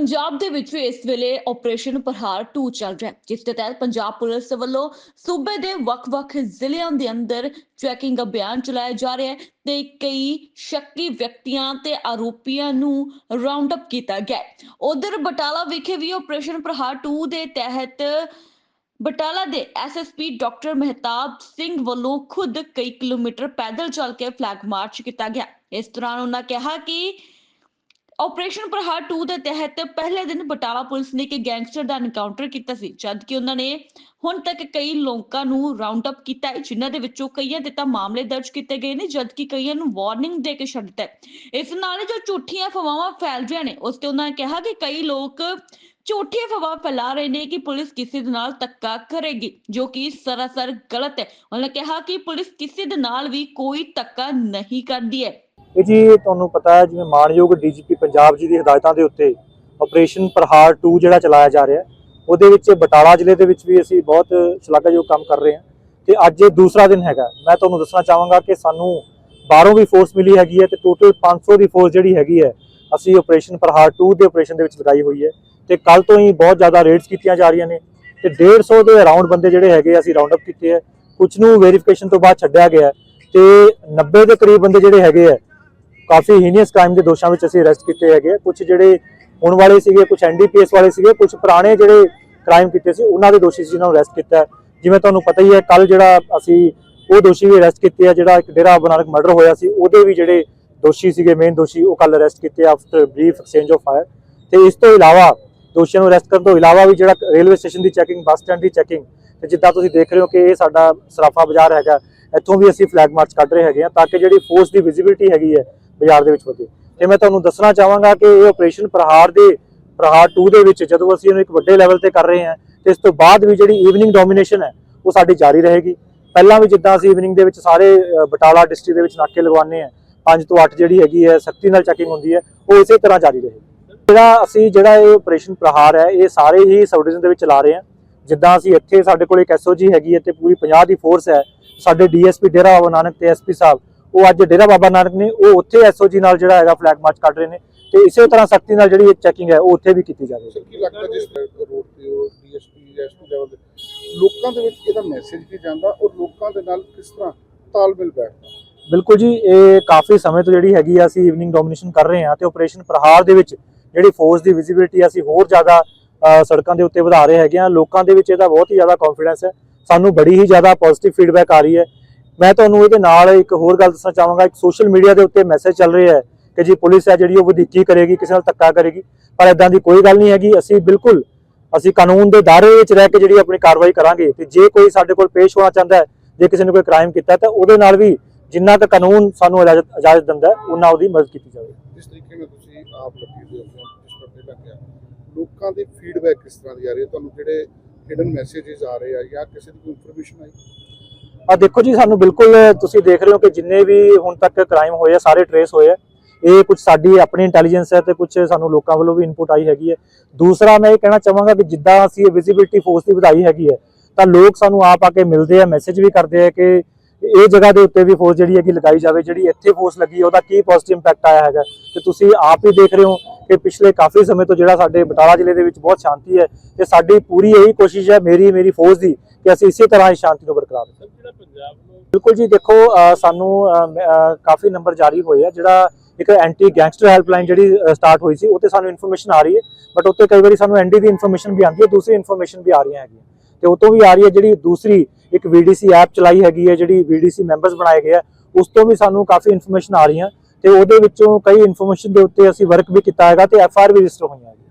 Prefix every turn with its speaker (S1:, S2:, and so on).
S1: ਪੰਜਾਬ ਦੇ ਵਿੱਚ ਇਸ ਵੇਲੇ ਆਪਰੇਸ਼ਨ ਪ੍ਰਹਾਰ 2 ਚੱਲ ਰਿਹਾ ਹੈ, ਜਿਸ ਦੇ ਤਹਿਤ ਪੰਜਾਬ ਪੁਲਿਸ ਵੱਲੋਂ ਸੂਬੇ ਦੇ ਵੱਖ-ਵੱਖ ਜ਼ਿਲ੍ਹਿਆਂ ਦੇ ਅੰਦਰ ਚੈਕਿੰਗ ਅਭਿਆਨ ਚਲਾਇਆ ਜਾ ਰਿਹਾ ਹੈ ਤੇ ਕਈ ਸ਼ੱਕੀ ਵਿਅਕਤੀਆਂ ਤੇ ਆਰੋਪੀਆਂ ਨੂੰ ਰਾਉਂਡ ਅਪ ਕੀਤਾ ਗਿਆ ਹੈ। ਉਧਰ ਬਟਾਲਾ ਵਿਖੇ ਵੀ ਆਪਰੇਸ਼ਨ ਪ੍ਰਹਾਰ 2 ਦੇ ਤਹਿਤ ਬਟਾਲਾ ਦੇ ਐਸਐਸਪੀ ਡਾਕਟਰ ਮਹਿਤਾਬ ਸਿੰਘ ਵੱਲੋਂ ਖੁਦ ਕਈ ਕਿਲੋਮੀਟਰ ਪੈਦਲ ਚੱਲ ਕੇ ਫਲੈਗ ਮਾਰਚ ਕੀਤਾ ਗਿਆ ਇਸ ਦੌਰਾਨ ਉਹਨਾਂ ਕਿਹਾ ਕਿ ਆਪਰੇਸ਼ਨ ਪ੍ਰਹਾਰ 2 ਦੇ ਤਹਿਤ ਪਹਿਲੇ ਦਿਨ ਬਟਾਲਾ ਪੁਲਿਸ ਨੇ ਇੱਕ ਗੈਂਗਸਟਰ ਦਾ ਐਨਕਾਊਂਟਰ ਕੀਤਾ ਸੀ, ਜਦ ਕਿ ਉਹਨਾਂ ਨੇ ਹੁਣ ਤੱਕ ਕਈ ਲੋਕਾਂ ਨੂੰ ਰਾਉਂਡ ਅਪ ਕੀਤਾ ਹੈ, ਜਿਨ੍ਹਾਂ ਦੇ ਵਿੱਚੋਂ ਕਈਆਂ ਦੇ ਤਾਂ ਮਾਮਲੇ ਦਰਜ ਕੀਤੇ ਗਏ ਨੇ, ਜਦ ਕਿ ਕਈਆਂ ਨੂੰ ਵਾਰਨਿੰਗ ਦੇ ਕੇ ਛੱਡ ਦਿੱਤਾ ਹੈ। ਇਸ ਨਾਲ ਜੋ ਝੂਠੀਆਂ ਅਫਵਾਹਾਂ ਫੈਲ ਰਹੀਆਂ ਨੇ, ਉਸ ਤੇ ਉਹਨਾਂ ਨੇ ਕਿਹਾ ਕਿ ਕਈ ਲੋਕ ਝੂਠੀਆਂ ਫਵਾ ਫੈਲਾ ਰਹੇ ਨੇ ਕਿ ਪੁਲਿਸ ਕਿਸੇ ਦੇ ਨਾਲ ਧੱਕਾ ਕਰੇਗੀ, ਜੋ ਕਿ ਸਰਾਸਰ ਗਲਤ ਹੈ। ਉਹਨਾਂ ਨੇ ਕਿਹਾ ਕਿ ਪੁਲਿਸ ਕਿਸੇ ਦੇ ਨਾਲ ਵੀ ਕੋਈ ਧੱਕਾ ਨਹੀਂ ਕਰਦੀ ਹੈ।
S2: ਇਹ ਜੀ ਤੁਹਾਨੂੰ ਪਤਾ ਹੈ, ਜਿਵੇਂ ਮਾਨਯੋਗ ਡੀਜੀਪੀ ਪੰਜਾਬ ਜੀ ਦੀ ਹਦਾਇਤਾਂ ਦੇ ਉੱਤੇ ਆਪਰੇਸ਼ਨ ਪ੍ਰਹਾਰ 2 ਜਿਹੜਾ ਚਲਾਇਆ ਜਾ ਰਿਹਾ ਉਹਦੇ ਵਿੱਚ ਬਟਾਲਾ ਜ਼ਿਲ੍ਹੇ ਦੇ ਵਿੱਚ ਵੀ ਅਸੀਂ ਬਹੁਤ ਸ਼ਲਾਘਾਯੋਗ ਕੰਮ ਕਰ ਰਹੇ ਹਾਂ ਤੇ ਅੱਜ ਇਹ ਦੂਸਰਾ ਦਿਨ ਹੈਗਾ। ਮੈਂ ਤੁਹਾਨੂੰ ਦੱਸਣਾ ਚਾਹਾਂਗਾ ਕਿ ਸਾਨੂੰ ਬਾਹਰੋਂ ਵੀ ਫੋਰਸ ਮਿਲੀ ਹੈਗੀ ਹੈ ਤੇ ਟੋਟਲ 500 ਦੀ ਫੋਰਸ ਜਿਹੜੀ ਹੈਗੀ ਹੈ, ਅਸੀਂ ਆਪਰੇਸ਼ਨ ਪ੍ਰਹਾਰ 2 ਦੇ ਆਪਰੇਸ਼ਨ ਦੇ ਵਿੱਚ ਲਗਾਈ ਹੋਈ ਹੈ ਤੇ ਕੱਲ ਤੋਂ ਹੀ ਬਹੁਤ ਜ਼ਿਆਦਾ ਰੇਡਸ ਕੀਤੀਆਂ ਜਾ ਰਹੀਆਂ ਨੇ ਤੇ 150 ਦੇ ਅਰਾਊਂਡ ਬੰਦੇ ਜਿਹੜੇ ਹੈਗੇ ਅਸੀਂ ਰਾਉਂਡ ਅਪ ਕੀਤੇ ਹੈ। ਕੁਝ ਨੂੰ ਵੈਰੀਫਿਕੇਸ਼ਨ ਤੋਂ ਬਾਅਦ ਛੱਡਿਆ ਗਿਆ ਹੈ ਤੇ 90 ਦੇ ਕਰੀਬ ਬੰਦੇ ਜਿਹੜੇ ਹੈਗੇ ਆ ਕਾਫੀ ਹੀਨੀਅਸ ਕ੍ਰਾਈਮ ਦੇ ਦੋਸ਼ਾਂ ਵਿੱਚ ਅਸੀਂ ਅਰੈਸਟ ਕੀਤੇ ਹੈਗੇ ਕੁਝ ਜਿਹੜੇ ਹੁਣ ਵਾਲੇ ਸੀਗੇ ਕੁਝ ਐਨਡੀਪੀਐਸ ਵਾਲੇ ਸੀਗੇ ਕੁਝ ਪੁਰਾਣੇ ਜਿਹੜੇ ਕ੍ਰਾਈਮ ਕੀਤੇ ਸੀ, ਉਹਨਾਂ ਦੇ ਦੋਸ਼ੀ ਸੀ ਜਿਨ੍ਹਾਂ ਨੂੰ ਅਰੈਸਟ ਕੀਤਾ ਜਿਵੇਂ ਤੁਹਾਨੂੰ ਪਤਾ ਹੀ ਹੈ ਕੱਲ ਜਿਹੜਾ ਅਸੀਂ ਉਹ ਦੋਸ਼ੀ ਵੀ ਅਰੈਸਟ ਕੀਤੇ ਆ, ਜਿਹੜਾ ਇੱਕ ਡੇਰਾ ਬਨਾਰਕ ਮਰਡਰ ਹੋਇਆ ਸੀ, ਉਹਦੇ ਵੀ ਜਿਹੜੇ ਦੋਸ਼ੀ ਸੀਗੇ ਮੇਨ ਦੋਸ਼ੀ, ਉਹ ਕੱਲ ਅਰੈਸਟ ਕੀਤੇ after brief exchange of fire ਤੇ ਇਸ ਤੋਂ ਇਲਾਵਾ ਦੋਸ਼ੀਆਂ ਨੂੰ ਅਰੈਸਟ ਕਰਨ ਤੋਂ ਇਲਾਵਾ ਵੀ ਜਿਹੜਾ ਰੇਲਵੇ ਸਟੇਸ਼ਨ ਦੀ ਚੈਕਿੰਗ ਬੱਸ ਸਟੈਂਡ ਦੀ ਚੈਕਿੰਗ ਤੇ ਜਿੱਦਾਂ ਤੁਸੀਂ ਦੇਖ ਰਹੇ ਹੋ ਕਿ ਇਹ ਸਾਡਾ ਸਰਾਫਾ ਬਾਜ਼ਾਰ ਹੈਗਾ, ਇੱਥੋਂ ਵੀ ਅਸੀਂ ਫਲੈਗ ਮਾਰਚ ਕੱਢ ਰਹੇ ਹੈਗੇ ਆ, ਤਾਂ ਕਿ ਜਿਹੜੀ ਫੋਰਸ ਦੀ ਵਿਜ਼ਿਬਿਲਿਟੀ ਹੈਗੀ ਹੈ ਬਾਜ਼ਾਰ ਦੇ ਵਿੱਚ ਵਧੇ। ਤੇ ਮੈਂ ਤੁਹਾਨੂੰ ਦੱਸਣਾ ਚਾਹਾਂਗਾ ਕਿ ਇਹ ਆਪਰੇਸ਼ਨ ਪ੍ਰਹਾਰ ਦੇ, ਪ੍ਰਹਾਰ 2 ਦੇ ਵਿੱਚ ਜਦੋਂ ਅਸੀਂ ਇਹਨੂੰ ਇੱਕ ਵੱਡੇ ਲੈਵਲ ਤੇ ਕਰ ਰਹੇ ਹਾਂ, ਤੇ ਇਸ ਤੋਂ ਬਾਅਦ ਵੀ ਜਿਹੜੀ ਈਵਨਿੰਗ ਡੋਮੀਨੇਸ਼ਨ ਹੈ, ਉਹ ਸਾਡੀ ਜਾਰੀ ਰਹੇਗੀ। ਪਹਿਲਾਂ ਵੀ ਜਿੱਦਾਂ ਅਸੀਂ ਈਵਨਿੰਗ ਦੇ ਵਿੱਚ ਸਾਰੇ ਬਟਾਲਾ ਡਿਸਟ੍ਰਿਕਟ ਦੇ ਵਿੱਚ ਨਾਕੇ ਲਗਵਾਉਂਦੇ ਆ 5 ਤੋਂ 8 ਜਿਹੜੀ ਹੈਗੀ ਹੈ, ਸਖਤੀ ਨਾਲ ਚੈਕਿੰਗ ਹੁੰਦੀ ਹੈ, ਉਹ ਇਸੇ ਤਰ੍ਹਾਂ ਜਾਰੀ ਰਹੇਗੀ। ਜਿਹੜਾ ਅਸੀਂ, ਜਿਹੜਾ ਇਹ ਆਪਰੇਸ਼ਨ ਪ੍ਰਹਾਰ ਹੈ, ਇਹ ਸਾਰੇ ਹੀ ਸਬ ਡਿਵੀਜ਼ਨ ਦੇ ਵਿੱਚ ਚਲਾ ਰਹੇ ਹਾਂ। ਜਿੱਦਾਂ ਅਸੀਂ ਇੱਥੇ ਸਾਡੇ ਕੋਲ ਇੱਕ ਐਸਓਜੀ ਹੈਗੀ ਹੈ ਤੇ ਪੂਰੀ 50 ਦੀ ਫੋਰਸ ਹੈ, ਸਾਡੇ ਡੀਐਸਪੀ ਡੇਰਾ ਬਾਬਾ ਨਾਨਕ ਤੇ ਐਸਪੀ ਸਾਹਿਬ ਉਹ ਅੱਜ ਡੇਰਾ ਬਾਬਾ ਨਾਨਕ ਨੇ ਉਹ ਉੱਥੇ ਐਸਓਜੀ ਨਾਲ ਜਿਹੜਾ ਹੈਗਾ ਫਲੈਗ ਮਾਰਚ ਕੱਢ ਰਹੇ ਨੇ ਤੇ ਇਸੇ ਤਰ੍ਹਾਂ ਸਖਤੀ ਨਾਲ ਜਿਹੜੀ ਚੈਕਿੰਗ ਹੈ ਉਹ ਉੱਥੇ ਵੀ ਕੀਤੀ ਜਾਵੇਗੀ
S3: ਕੀ ਲੱਗਦਾ ਜਿਸ ਰੋਡ ਤੇ ਉਹ ਡੀਐਸਪੀ ਐਸਪੀ ਲੈਵਲ ਦੇ ਲੋਕਾਂ ਦੇ ਵਿੱਚ ਇਹਦਾ ਮੈਸੇਜ ਕੀ ਜਾਂਦਾ ਔਰ ਲੋਕਾਂ ਦੇ ਨਾਲ ਕਿਸ ਤਰ੍ਹਾਂ ਤਾਲਮੇਲ ਬੈਠਦਾ?
S2: ਬਿਲਕੁਲ ਜੀ ਇਹ ਕਾਫੀ ਸਮੇਂ ਤੋਂ ਜਿਹੜੀ ਹੈਗੀ ਆ ਅਸੀਂ ਈਵਨਿੰਗ ਡੋਮੀਨੇਸ਼ਨ ਕਰ ਰਹੇ ਹਾਂ ਤੇ ਆਪਰੇਸ਼ਨ ਪ੍ਰਹਾਰ ਦੇ ਵਿੱਚ ਜਿਹੜੀ ਫੋਰਸ ਦੀ ਵਿਜ਼ਿਬਿਲਿਟੀ ਅਸੀਂ ਹੋਰ ਜ਼ਿਆਦਾ ਸੜਕਾਂ ਦੇ ਉੱਤੇ ਵਧਾ ਰਹੇ ਹੈਗੇ ਆ ਲੋਕਾਂ ਦੇ ਵਿੱਚ ਇਹਦਾ ਬਹੁਤ ਹੀ ਜ਼ਿਆਦਾ ਕੌਨਫੀਡੈਂਸ ਹੈ। ਸਾਨੂੰ ਬੜੀ ਹੀ ਜ਼ਿਆਦਾ ਪੋਜ਼ਿਟਿਵ ਫੀਡਬੈਕ ਆ ਰਹੀ ਹੈ। ਮੈਂ ਤੁਹਾਨੂੰ ਇਹਦੇ ਨਾਲ ਇੱਕ ਹੋਰ ਗੱਲ ਦੱਸਣਾ ਚਾਹਾਂਗਾ। ਇੱਕ ਸੋਸ਼ਲ ਮੀਡੀਆ ਦੇ ਉੱਤੇ ਮੈਸੇਜ ਚੱਲ ਰਿਹਾ ਹੈ ਕਿ ਜੀ ਪੁਲਿਸ ਹੈ ਜਿਹੜੀ ਉਹ ਵਧੀਕੀ ਕਰੇਗੀ, ਕਿਸੇ ਨਾਲ ਧੱਕਾ ਕਰੇਗੀ। ਪਰ ਇਦਾਂ ਦੀ ਕੋਈ ਗੱਲ ਨਹੀਂ ਹੈਗੀ। ਅਸੀਂ ਬਿਲਕੁਲ, ਅਸੀਂ ਕਾਨੂੰਨ ਦੇ ਦਾਇਰੇ ਵਿੱਚ ਰਹਿ ਕੇ ਜਿਹੜੀ ਆਪਣੀ ਕਾਰਵਾਈ ਕਰਾਂਗੇ। ਤੇ ਜੇ ਕੋਈ ਸਾਡੇ ਕੋਲ ਪੇਸ਼ ਹੋਣਾ ਚਾਹੁੰਦਾ ਹੈ, ਜੇ ਕਿਸੇ ਨੇ ਕੋਈ ਕ੍ਰਾਈਮ ਕੀਤਾ, ਤਾਂ ਉਹਦੇ ਨਾਲ ਵੀ ਜਿੰਨਾ ਕੁ ਕਾਨੂੰਨ ਸਾਨੂੰ ਇਜਾਜ਼ਤ ਇਜਾਜ਼ਤ ਦਿੰਦਾ ਹੈ, ਉਹਨਾਂ ਉਹਦੀ ਮਦਦ ਕੀਤੀ ਜਾਵੇ।
S3: ਜਿਸ ਤਰੀਕੇ ਨਾਲ ਤੁਸੀਂ ਆਪ ਲੱਗੇ ਹੋ, ਜਿਸ ਪਰ ਲੱਗਿਆ ਲੋਕਾਂ ਦੀ ਫੀਡਬੈਕ ਕਿਸ ਤਰ੍ਹਾਂ ਦੀ ਆ ਰਹੀ ਹੈ? ਤੁਹਾਨੂੰ ਜਿਹੜੇ ਹਿਡਨ ਮੈਸੇजेस ਆ ਰਹੇ ਆ ਜਾਂ ਕਿਸੇ ਦੀ ਕੋਈ ਇਨਫੋਰਮੇਸ਼ਨ ਆਈ?
S2: ਆ ਦੇਖੋ ਜੀ, ਸਾਨੂੰ ਬਿਲਕੁਲ ਤੁਸੀਂ ਦੇਖ ਰਹੇ ਹੋ ਕਿ ਜਿੰਨੇ ਵੀ ਹੁਣ ਤੱਕ ਕ੍ਰਾਈਮ ਹੋਏ ਆ, ਸਾਰੇ ਟਰੇਸ ਹੋਏ ਆ। ਇਹ ਕੁਝ ਸਾਡੀ ਆਪਣੀ ਇੰਟੈਲੀਜੈਂਸ ਹੈ ਤੇ ਕੁਝ ਸਾਨੂੰ ਲੋਕਾਂ ਵੱਲੋਂ ਵੀ ਇਨਪੁਟ ਆਈ ਹੈਗੀ ਹੈ। ਦੂਸਰਾ ਮੈਂ ਇਹ ਕਹਿਣਾ ਚਾਹਾਂਗਾ ਕਿ ਜਿੱਦਾਂ ਅਸੀਂ ਇਹ ਵਿਜ਼ਿਬਿਲਿਟੀ ਫੋਰਸ ਦੀ ਵਧਾਈ ਹੈਗੀ ਹੈ, ਤਾਂ ਲੋਕ ਸਾਨੂੰ ਆਪ ਆ ਕੇ ਮਿਲਦੇ ਆ ਮੈਸੇਜ ਵੀ ਕਰਦੇ ਆ ਕਿ ਇਹ ਜਗ੍ਹਾ ਦੇ ਉੱਤੇ ਵੀ ਫੋਰਸ ਜਿਹੜੀ ਹੈਗੀ ਲਗਾਈ ਜਾਵੇ, ਜਿਹੜੀ ਇੱਥੇ ਫੋਰਸ ਲੱਗੀ ਉਹਦਾ ਕੀ ਪੋਜ਼ਿਟਿਵ ਇੰਪੈਕਟ ਆਇਆ ਹੈਗਾ। ਤੇ ਤੁਸੀਂ ਆਪ ਹੀ ਦੇਖ ਰਹੇ ਹੋ ਕਿ ਪਿਛਲੇ ਕਾਫੀ ਸਮੇਂ ਤੋਂ ਜਿਹੜਾ ਸਾਡੇ ਬਟਾਲਾ ਜ਼ਿਲ੍ਹੇ ਦੇ ਵਿੱਚ ਬਹੁਤ ਸ਼ਾਂਤੀ ਹੈ ਤੇ ਸਾਡੀ ਪੂਰੀ ਇਹੀ ਕੋਸ਼ਿਸ਼ ਹੈ ਮੇਰੀ ਮੇਰੀ ਫੋਰਸ ਦੀ ਕਿ ਅਸੀਂ ਇਸੇ ਤਰ੍ਹਾਂ ਹੀ ਸ਼ਾਂਤੀ ਨੂੰ ਬਰਕਰਾਰ ਰੱਖੀਏ।
S3: ਜਿਹੜਾ ਪੰਜਾਬ ਨੂੰ
S2: ਬਿਲਕੁਲ ਜੀ ਦੇਖੋ ਸਾਨੂੰ ਕਾਫੀ ਨੰਬਰ ਜਾਰੀ ਹੋਏ ਆ। ਜਿਹੜਾ ਇੱਕ ਐਂਟੀ ਗੈਂਗਸਟਰ ਹੈਲਪਲਾਈਨ ਜਿਹੜੀ ਸਟਾਰਟ ਹੋਈ ਸੀ ਉਹ ਤੇ ਸਾਨੂੰ ਇਨਫੋਰਮੇਸ਼ਨ ਆ ਰਹੀ ਹੈ। ਬਟ ਉੱਤੇ ਕਈ ਵਾਰੀ ਸਾਨੂੰ ਐਨਡੀ ਦੀ ਇਨਫੋਰਮੇਸ਼ਨ ਵੀ ਆਉਂਦੀ ਹੈ ਦੂਸਰੀ ਇਨਫੋਰਮੇਸ਼ਨ ਵੀ ਆ ਰਹੀਆਂ ਹੈਗੀਆਂ। ਤੇ ਉਹ ਤੋਂ ਵੀ ਆ ਰਹੀ ਹੈ ਜਿਹੜੀ ਦੂਸਰੀ ਇੱਕ ਵੀਡੀਸੀ ਐਪ ਚਲਾਈ ਹੈਗੀ ਹੈ ਜਿਹੜੀ ਵੀਡੀਸੀ ਮੈਂਬਰਸ ਬਣਾਏ ਗਏ ਆ ਉਸ ਤੋਂ ਵੀ ਸਾਨੂੰ ਕਾਫੀ ਇਨਫੋਰਮੇਸ਼ਨ ਆ ਰਹੀਆਂ। ਤੇ ਉਹਦੇ ਵਿੱਚੋਂ ਕਈ ਇਨਫੋਰਮੇਸ਼ਨ ਦੇ ਉੱਤੇ ਅਸੀਂ ਵਰਕ ਵੀ ਕੀਤਾ ਹੈਗਾ ਤੇ ਐਫ ਆਰ ਵੀ ਰਜਿਸਟਰ ਹੋਈਆਂ